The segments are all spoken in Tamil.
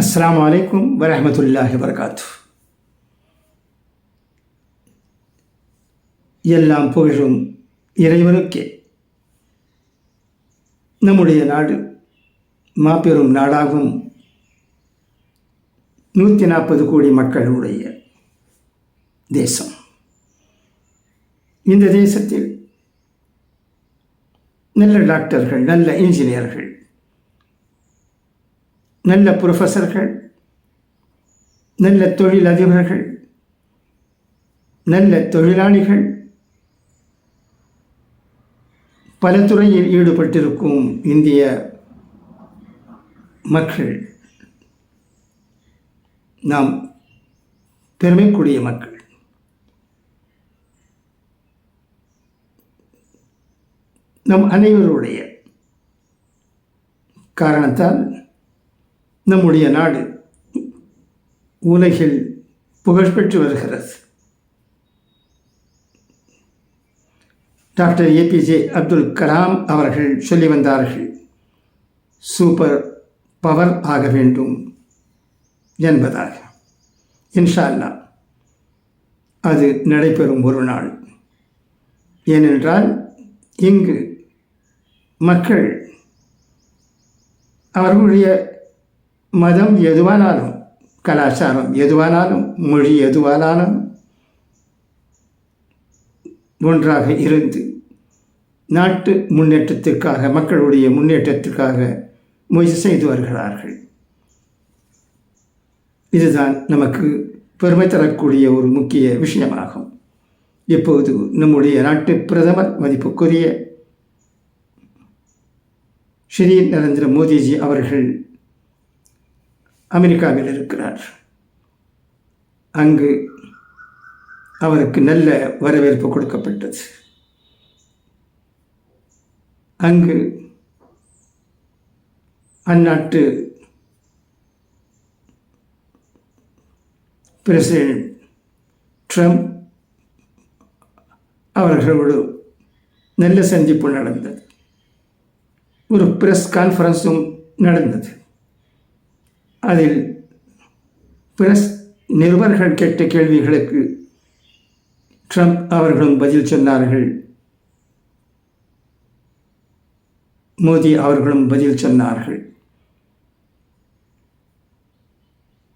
அஸ்லாம் அலைக்கும் வரமத்துல்லாஹி வரகாத்து எல்லாம் புகழும் இறைவனுக்கே. நம்முடைய நாடு மாபெரும் நாடாகும். நூற்றி நாற்பது கோடி மக்களுடைய தேசம். இந்த தேசத்தில் நல்ல டாக்டர்கள் நல்ல இன்ஜினியர்கள் நல்ல புரொஃபஸர்கள் நல்ல தொழிலதிபர்கள் நல்ல தொழிலாளிகள். பல துறையில் ஈடுபட்டிருக்கும் இந்திய மக்கள். நாம் பெருமைக்குரிய மக்கள். நம் அனைவருடைய காரணத்தால் நம்முடைய நாடு உலகில் புகழ்பெற்று வருகிறது. டாக்டர் ஏபிஜே அப்துல் கலாம் அவர்கள் சொல்லி வந்தார்கள் சூப்பர் பவர் ஆக வேண்டும் என்பதாக. இன்ஷா அல்லாஹ் அது நடைபெறும் ஒரு நாள். ஏனென்றால் இங்கு மக்கள் அவர்களுடைய மதம் எதுவானாலும் கலாச்சாரம் எதுவானாலும் மொழி எதுவானாலும் ஒன்றாக இருந்து நாட்டு முன்னேற்றத்திற்காக மக்களுடைய முன்னேற்றத்திற்காக முயற்சி செய்து வருகிறார்கள் இதுதான் நமக்கு பெருமை தரக்கூடிய ஒரு முக்கிய விஷயமாகும் இப்போது நம்முடைய நாட்டு பிரதமர் மதிப்புக்குரிய ஸ்ரீ நரேந்திர மோடிஜி அவர்கள் அமெரிக்காவில் இருக்கிறார். அங்கு அவருக்கு நல்ல வரவேற்பு கொடுக்கப்பட்டது. அங்கு அந்நாட்டு பிரசிடென்ட் ட்ரம்ப் அவர்களோடு நல்ல சந்திப்பு நடந்தது. ஒரு ப்ரெஸ் கான்ஃபரன்ஸும் நடந்தது. அதில் பிரஸ் நிருபர்கள் கேட்ட கேள்விகளுக்கு ட்ரம்ப் அவர்களும் பதில் சொன்னார்கள். மோடி அவர்களும் பதில் சொன்னார்கள்.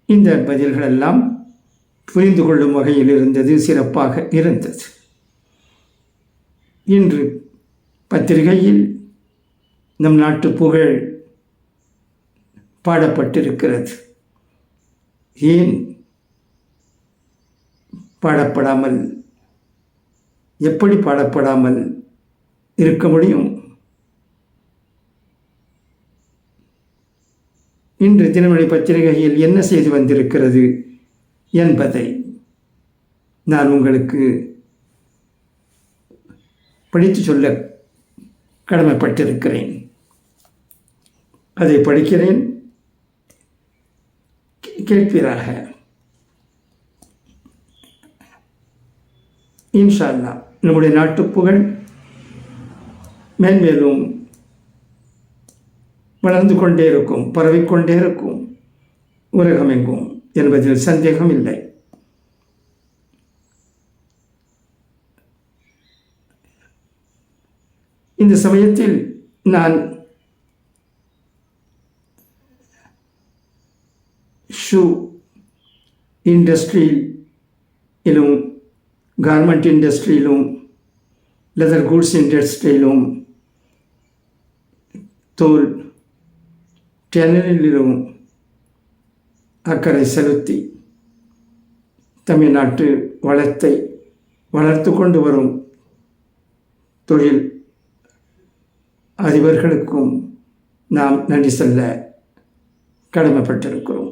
இந்த பதில்கள் எல்லாம் புரிந்து கொள்ளும் வகையில் இருந்தது சிறப்பாக இருந்தது. இன்று பத்திரிகையில் நம் நாட்டு புகழ் பாடப்பட்டிருக்கிறது ஏன் பாடப்படாமல் எப்படி பாடப்படாமல் இருக்க முடியும்? இன்று தினமணி பத்திரிகையில் என்ன செய்து வந்திருக்கிறது என்பதை நான் உங்களுக்கு படித்து சொல்ல கடமைப்பட்டிருக்கிறேன். அதை படிக்கிறேன். கேட்பீராக இன்ஷா அல்லா நம்முடைய நாட்டு புகழ் மேன்மேலும் வளர்ந்து கொண்டே இருக்கும் பரவிக்கொண்டே இருக்கும். உலகமெங்கும் என்பதில் சந்தேகம் இல்லை. இந்த சமயத்தில் நான் ஷூ இண்டஸ்ட்ரியிலும் கார்மெண்ட் இண்டஸ்ட்ரியிலும் லெதர் கூட்ஸ் இண்டஸ்ட்ரியிலும் தோல் டெனரிலும் அக்கறை செலுத்தி தமிழ்நாட்டு வளத்தை வளர்த்து கொண்டு வரும் தொழில் அதிபர்களுக்கும் நாம் நன்றி செல்ல கடமைப்பட்டிருக்கிறோம்.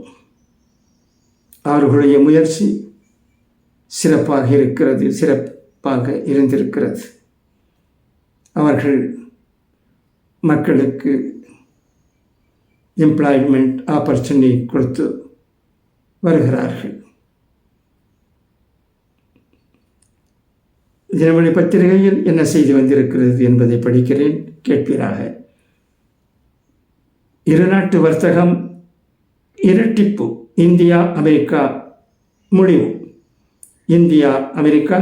அவர்களுடைய முயற்சி சிறப்பாக இருக்கிறது சிறப்பாக இருந்திருக்கிறது. அவர்கள் மக்களுக்கு எம்ப்ளாய்மெண்ட் ஆப்பர்ச்சுனிட்டி கொடுத்து வருகிறார்கள். தினமணி பத்திரிகையில் என்ன செய்து வந்திருக்கிறது என்பதை படிக்கிறேன் கேட்பீராக. இருநாட்டு வர்த்தகம் இரட்டிப்பு. இந்தியா அமெரிக்கா முடிவு. இந்தியா அமெரிக்கா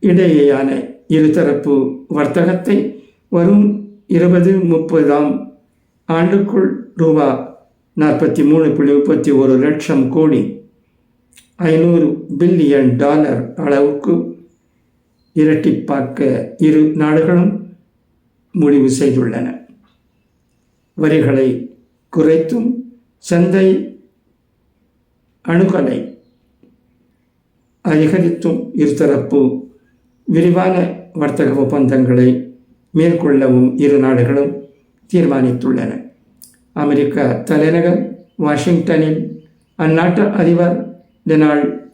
இடையேயான இருதரப்பு வர்த்தகத்தை வரும் இருபது முப்பதாம் ஆண்டுக்குள் ரூபா நாற்பத்தி மூணு புள்ளி முப்பத்தி ஒரு லட்சம் கோடி ஐநூறு பில்லியன் டாலர் அளவுக்கு இரட்டிப்பாக்க இரு நாடுகளும் முடிவு செய்துள்ளன. வரிகளை குறைத்தும் சந்தை அணுகலை அதிகரித்தும் இருதரப்பு விரிவான வர்த்தக ஒப்பந்தங்களை மேற்கொள்ளவும் இரு நாடுகளும் தீர்மானித்துள்ளன. அமெரிக்க தலைநகர் வாஷிங்டனில் அந்நாட்டு அதிபர் டொனால்ட்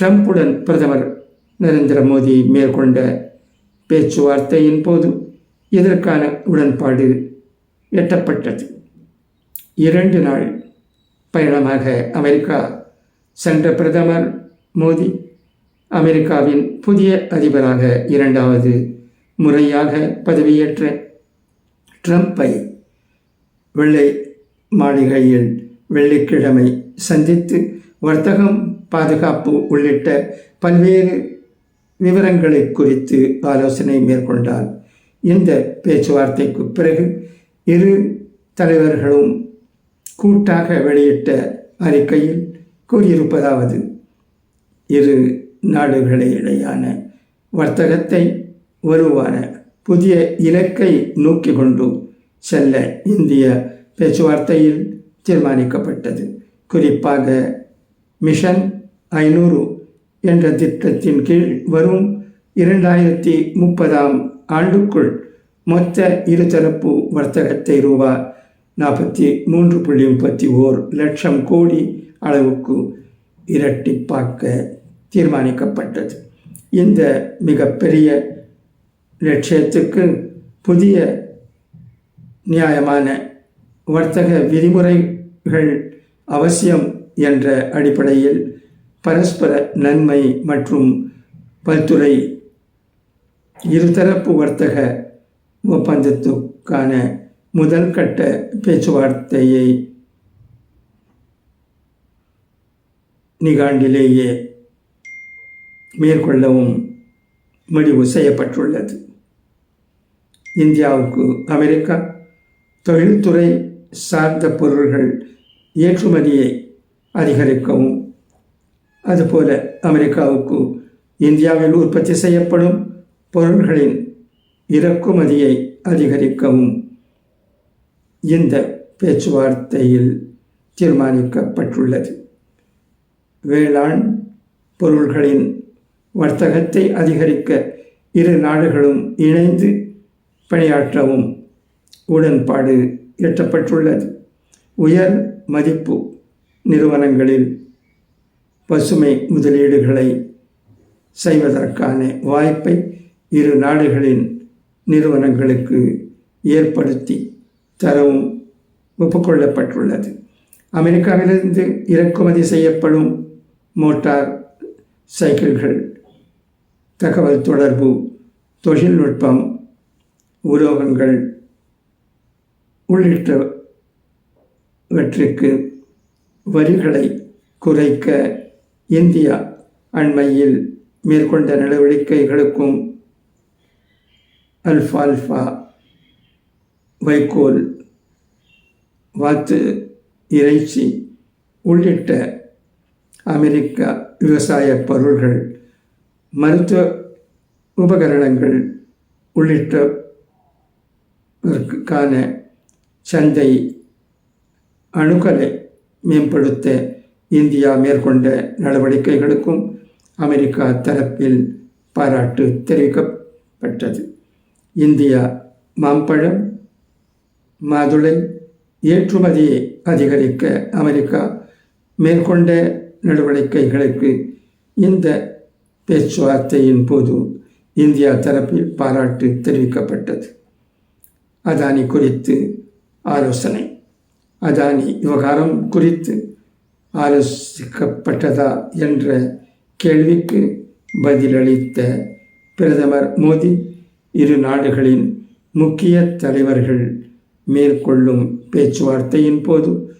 ட்ரம்புடன் பிரதமர் நரேந்திர மோடி மேற்கொண்ட பேச்சுவார்த்தையின் போது இதற்கான உடன்பாடு எட்டப்பட்டது. இரண்டு நாள் பயணமாக அமெரிக்கா சென்ற பிரதமர் மோடி அமெரிக்காவின் புதிய அதிபராக இரண்டாவது முறையாக பதவியேற்ற ட்ரம்ப்பை வெள்ளை மாளிகையில் வெள்ளிக்கிழமை சந்தித்து வர்த்தகம் பாதுகாப்பு உள்ளிட்ட பல்வேறு விவரங்களை குறித்து ஆலோசனை மேற்கொண்டார். இந்த பேச்சுவார்த்தைக்கு பிறகு இரு தலைவர்களும் கூட்டாக வெளியிட்ட அறிக்கையில் கூறியிருப்பதாவது இரு நாடுகளிடையான வர்த்தகத்தை வலுவான புதிய இலக்கை நோக்கி கொண்டு செல்ல இந்திய பேச்சுவார்த்தையில் தீர்மானிக்கப்பட்டது. குறிப்பாக மிஷன் ஐநூறு என்ற திட்டத்தின் கீழ் வரும் இரண்டாயிரத்தி முப்பதாம் ஆண்டுக்குள் மொத்த இருதரப்பு வர்த்தகத்தை ரூபா நாற்பத்தி மூன்று புள்ளி முப்பத்தி ஓர் லட்சம் கோடி அளவுக்கு இரட்டிப்பாக்க தீர்மானிக்கப்பட்டது. இந்த மிகப்பெரிய லட்சியத்துக்கு புதிய நியாயமான வர்த்தக விதிமுறைகள் அவசியம் என்ற அடிப்படையில் பரஸ்பர நன்மை மற்றும் பல்துறை இருதரப்பு வர்த்தக ஒப்பந்தத்துக்கான முதல் கட்ட பேச்சுவார்த்தையை நிகாண்டிலேயே மேற்கொள்ளவும் முடிவு செய்யப்பட்டுள்ளது. இந்தியாவுக்கு அமெரிக்கா தொழில்துறை சார்ந்த பொருள்கள் ஏற்றுமதியை அதிகரிக்கவும் அதுபோல அமெரிக்காவுக்கு இந்தியாவில் உற்பத்தி செய்யப்படும் பொருள்களின் இறக்குமதியை அதிகரிக்கவும் இந்த பேச்சுவார்த்தையில் தீர்மானிக்கப்பட்டுள்ளது. வேளாண் பொருள்களின் வர்த்தகத்தை அதிகரிக்க இரு நாடுகளும் இணைந்து பணியாற்றவும் உடன்பாடு எட்டப்பட்டுள்ளது. உயர் மதிப்பு நிறுவனங்களில் பசுமை முதலீடுகளை செய்வதற்கான வாய்ப்பை இரு நாடுகளின் நிறுவனங்களுக்கு ஏற்படுத்தி தரவும் ஒப்புக்கொள்ளப்பட்டுள்ளது. அமெரிக்காவிலிருந்து இறக்குமதி செய்யப்படும் மோட்டார் சைக்கிள்கள் தகவல் தொடர்பு தொழில்நுட்பம் உலோகங்கள் உள்ளிட்டவற்றிற்கு வரிகளை குறைக்க இந்தியா அண்மையில் மேற்கொண்ட நடவடிக்கைகளுக்கும் அல்ஃபால்ஃபா வைக்கோல் வாத்து இறைச்சி உள்ளிட்ட அமெரிக்கா விவசாய பொருள்கள் மருத்துவ உபகரணங்கள் உள்ளிட்டவற்றுக்கான சந்தை அணுகலை மேம்படுத்த இந்தியா மேற்கொண்ட நடவடிக்கைகளுக்கும் அமெரிக்கா தரப்பில் பாராட்டு தெரிவிக்கப்பட்டது. இந்தியா மாம்பழம் மாதுளை ஏற்றுமதியை அதிகரிக்க அமெரிக்கா மேற்கொண்ட நடவடிக்கைகளுக்கு இந்த பேச்சுவார்த்தையின் போது இந்தியா தரப்பில் பாராட்டு தெரிவிக்கப்பட்டது. அதானி குறித்து ஆலோசனை. அதானி விவகாரம் குறித்து ஆலோசிக்கப்பட்டதா என்ற கேள்விக்கு பதிலளித்த பிரதமர் மோடி இரு நாடுகளின் முக்கிய தலைவர்கள் மேற்கொள்ளும் பேச்சுவார்த்தையின் போது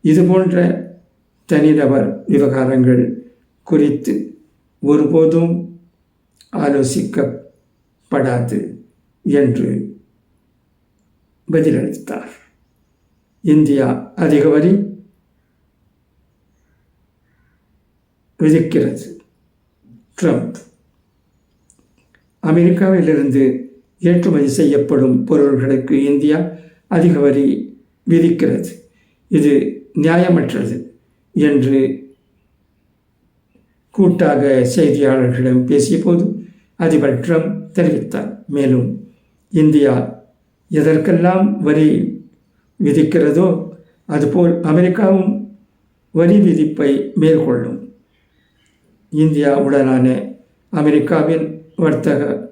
இதுபோன்ற தனிநபர் விவகாரங்கள் குறித்து ஒருபோதும் ஆலோசிக்கப்படாது என்று பதிலளித்தார். இந்தியா அதிக வரி விதிக்கிறது. ட்ரம்ப் அமெரிக்காவிலிருந்து ஏற்றுமதி செய்யப்படும் பொருள்களுக்கு இந்தியா அதிக வரி விதிக்கிறது. இது நியாயமற்றது என்று கூட்டாக செய்தியாளர்களிடம் பேசியபோது அதிபர் ட்ரம்ப் தெரிவித்தார். மேலும் இந்தியா எதற்கெல்லாம் வரி விதிக்கிறதோ அதுபோல் அமெரிக்காவும் வரி விதிப்பை மேற்கொள்ளும். இந்தியாவுடனான அமெரிக்காவின் வர்த்தக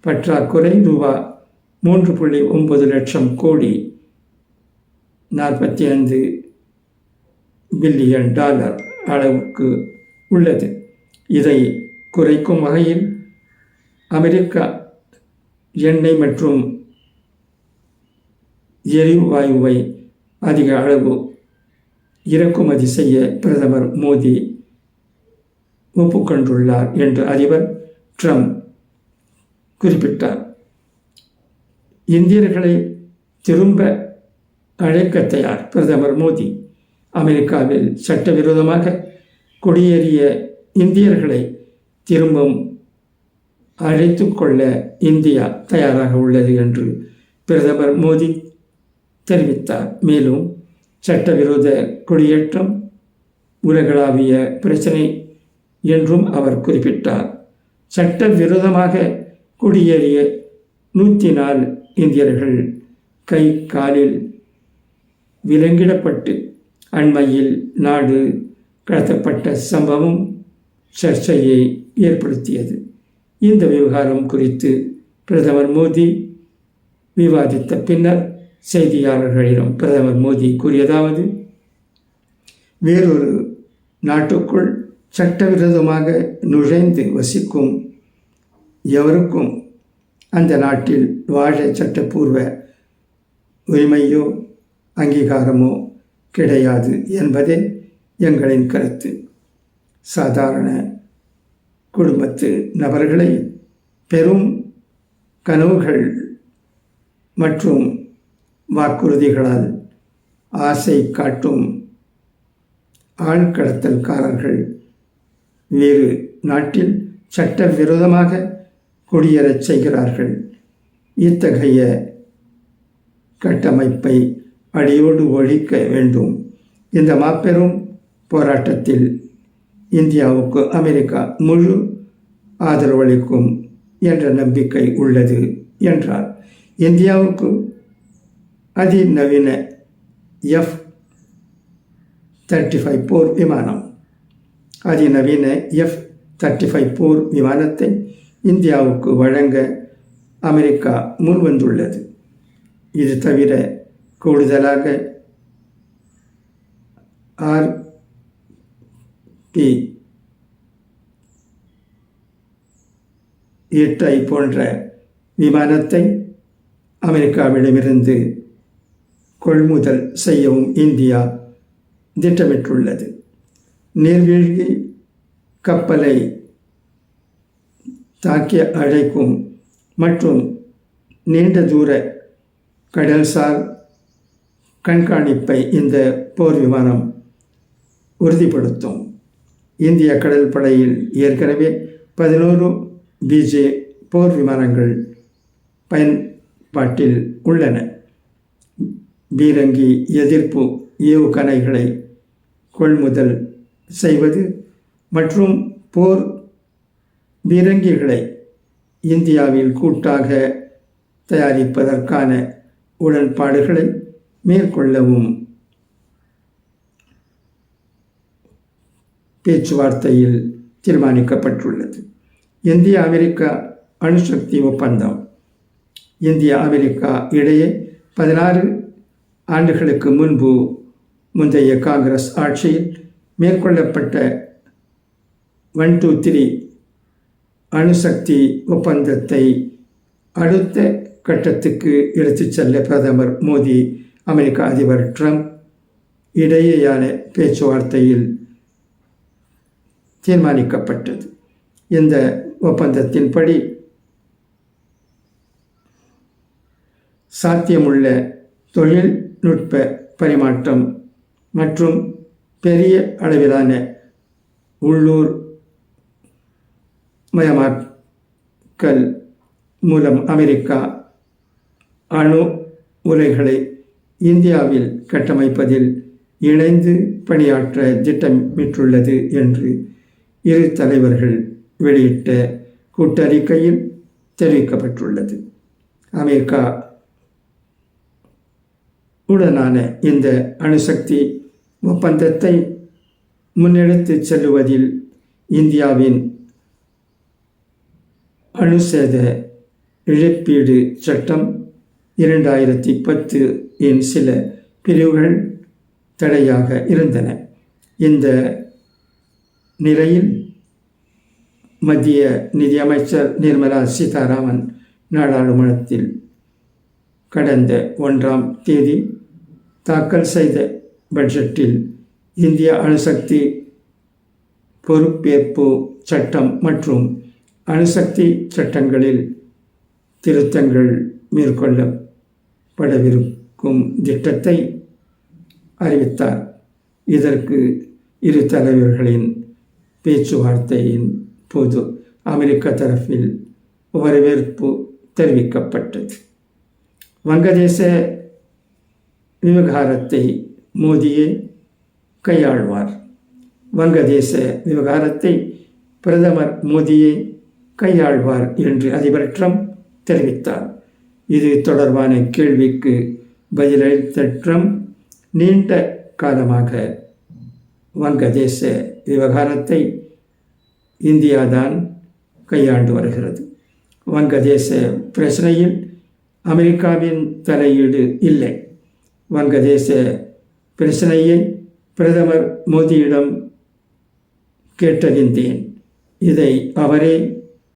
பற்றாக்குறை ரூபா மூன்று புள்ளி ஒன்பது லட்சம் கோடி நாற்பத்தி ஐந்து பில்லியன் டாலர் அளவுக்கு உள்ளது. இதை குறைக்கும் வகையில் அமெரிக்கா எண்ணெய் மற்றும் எரிவாயுவை அதிக அளவு இறக்குமதி செய்ய பிரதமர் மோடி ஒப்புக்கொண்டுள்ளார் என்று அதிபர் ட்ரம்ப் குறிப்பிட்டார். இந்தியர்களை திரும்ப அழைக்க தயார். பிரதமர் மோடி அமெரிக்காவில் சட்டவிரோதமாக குடியேறிய இந்தியர்களை திரும்பவும் அழைத்து கொள்ள இந்தியா தயாராக உள்ளது என்று பிரதமர் மோடி தெரிவித்தார். மேலும் சட்டவிரோத குடியேற்றம் உலகளாவிய பிரச்சனை என்றும் அவர் குறிப்பிட்டார். சட்டவிரோதமாக குடியேறிய நூற்றி நாலு இந்தியர்கள் கை காலில் விலங்கிடப்பட்டு அண்மையில் நாடு கடத்தப்பட்ட சம்பவம் சர்ச்சையை ஏற்படுத்தியது. இந்த விவகாரம் குறித்து பிரதமர் மோடி விவாதித்த பின்னர் செய்தியாளர்களிடம் பிரதமர் மோடி கூறியதாவது வேறொரு நாட்டுக்குள் சட்டவிரோதமாக நுழைந்து வசிக்கும் எவருக்கும் அந்த நாட்டில் வாழ சட்டப்பூர்வ உரிமையோ அங்கீகாரமோ கிடையாது என்பதே எங்களின் கருத்து. சாதாரண குடும்பத்து நபர்களை பெரும் கனவுகள் மற்றும் வாக்குறுதிகளால் ஆசை காட்டும் ஆழ்கடத்தல்காரர்கள். வேறு நாட்டில் சட்டவிரோதமாக குடியேறச் செய்கிறார்கள். இத்தகைய கட்டமைப்பை அடியோடு ஒழிக்க வேண்டும். இந்த மாபெரும் போராட்டத்தில் இந்தியாவுக்கு அமெரிக்கா முழு ஆதரவளிக்கும் என்ற நம்பிக்கை உள்ளது என்றார். இந்தியாவுக்கு அதிநவீன எஃப் தேர்ட்டி ஃபைவ் போர் விமானம். அதிநவீன எஃப் தேர்ட்டி ஃபைவ் போர் விமானத்தை இந்தியாவுக்கு வழங்க அமெரிக்கா முன்வந்துள்ளது. இது தவிர கூடுதலாக ஆர் பி எட்டை போன்ற விமானத்தை அமெரிக்காவிடமிருந்து கொள்முதல் செய்யவும் இந்தியா திட்டமிட்டுள்ளது. நீர்வீழ்கி கப்பலை தாக்கிய அழைக்கும் மற்றும் நீண்ட தூர கடல்சார் கண்காணிப்பை இந்த போர் விமானம் உறுதிப்படுத்தும். இந்திய கடல் படையில் ஏற்கனவே பதினோரு பிஜே போர் விமானங்கள் பயன்பாட்டில் உள்ளன. பீரங்கி எதிர்ப்பு ஏவுகணைகளை கொள்முதல் செய்வது மற்றும் போர் பீரங்கிகளை இந்தியாவில் கூட்டாக தயாரிப்பதற்கான உடன்பாடுகளை மேற்கொள்ளவும் பேச்சுவார்த்தையில் தீர்மானிக்கப்பட்டுள்ளது. இந்திய அமெரிக்கா அணுசக்தி ஒப்பந்தம். இந்தியா அமெரிக்கா இடையே பதினாறு ஆண்டுகளுக்கு முன்பு முந்தைய காங்கிரஸ் ஆட்சியில் மேற்கொள்ளப்பட்ட ஒன் டூ த்ரீ அணுசக்தி ஒப்பந்தத்தை அடுத்த கட்டத்துக்கு எடுத்துச் செல்ல பிரதமர் மோடி அமெரிக்க அதிபர் ட்ரம்ப் இடையேயான பேச்சுவார்த்தையில் தீர்மானிக்கப்பட்டது. இந்த ஒப்பந்தத்தின்படி சாத்தியமுள்ள தொழில்நுட்ப பரிமாற்றம் மற்றும் பெரிய அளவிலான உள்ளூர் மயமாக்கல் மூலம் அமெரிக்கா அணு உலைகளை இந்தியாவில் கட்டமைப்பதில் இணைந்து பணியாற்ற திட்டமிட்டுள்ளது என்று இரு தலைவர்கள் வெளியிட்ட கூட்டறிக்கையில் தெரிவிக்கப்பட்டுள்ளது. அமெரிக்கா உடனான இந்த அணுசக்தி ஒப்பந்தத்தை முன்னெடுத்து செல்லுவதில் இந்தியாவின் அணுசேத இழப்பீடு சட்டம் இரண்டாயிரத்தி பத்து இன் சில பிரிவுகள் தடையாக இருந்தன. இந்த நிலையில் மத்திய நிதியமைச்சர் நிர்மலா சீதாராமன் நாடாளுமன்றத்தில் கடந்த ஒன்றாம் தேதி தாக்கல் செய்த பட்ஜெட்டில் இந்திய அணுசக்தி பொறுப்பேற்பு சட்டம் மற்றும் அணுசக்தி சட்டங்களில் திருத்தங்கள் மேற்கொள்ளப்படவிருக்கும். திட்டத்தை அறிவித்தார். இதற்கு இரு தலைவர்களின் பேச்சுவார்த்தையின் போது அமெரிக்க தரப்பில் வரவேற்பு தெரிவிக்கப்பட்டது. வங்கதேச விவகாரத்தை மோதியே கையாள்வார். வங்கதேச விவகாரத்தை பிரதமர் மோதியே கையாள்வார் என்று அதிபர் ட்ரம்ப் தெரிவித்தார். இது தொடர்பான கேள்விக்கு பதிலளித்த ட்ரம்ப் நீண்ட காலமாக வங்கதேச விவகாரத்தை இந்தியாதான் கையாண்டு வருகிறது. வங்கதேச பிரச்சனையில் அமெரிக்காவின் தலையீடு இல்லை. வங்கதேச பிரச்சனையை பிரதமர் மோடியிடம் கேட்டறிந்தேன். இதை அவரே